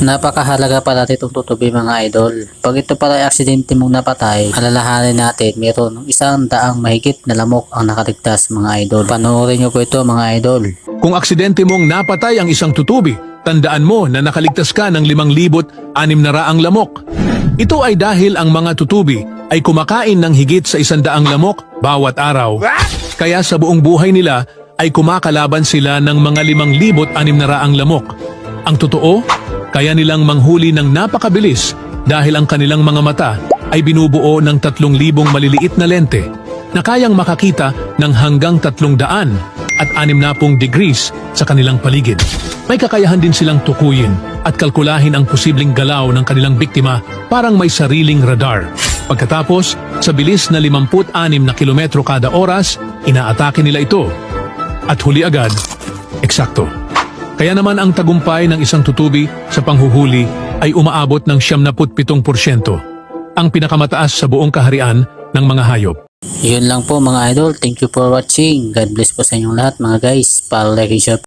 Napakahalaga pala itong tutubi mga idol. Pag ito pala ay aksidente mong napatay, alalahanin natin mayroon isang daang mahigit na lamok ang nakaligtas mga idol. Panoorin nyo po ito mga idol. Kung aksidente mong napatay ang isang tutubi, tandaan mo na nakaligtas ka ng 5,600 raang lamok. Ito ay dahil ang mga tutubi ay kumakain ng higit sa isandaang lamok bawat araw. Kaya sa buong buhay nila ay kumakalaban sila ng mga 5,600 raang lamok. Ang totoo, kaya nilang manghuli ng napakabilis dahil ang kanilang mga mata ay binubuo ng 3,000 maliliit na lente na kayang makakita ng hanggang 300 at 60 degrees sa kanilang paligid. May kakayahan din silang tukuyin at kalkulahin ang posibleng galaw ng kanilang biktima parang may sariling radar. Pagkatapos, sa bilis na 56 na kilometro kada oras, inaatake nila ito. At huli agad, eksakto. Kaya naman ang tagumpay ng isang tutubi sa panghuhuli ay umaabot ng 77%, ang pinakamataas sa buong kaharian ng mga hayop. Yun lang po mga idol. Thank you for watching. God bless po sa inyong lahat mga guys. Para like and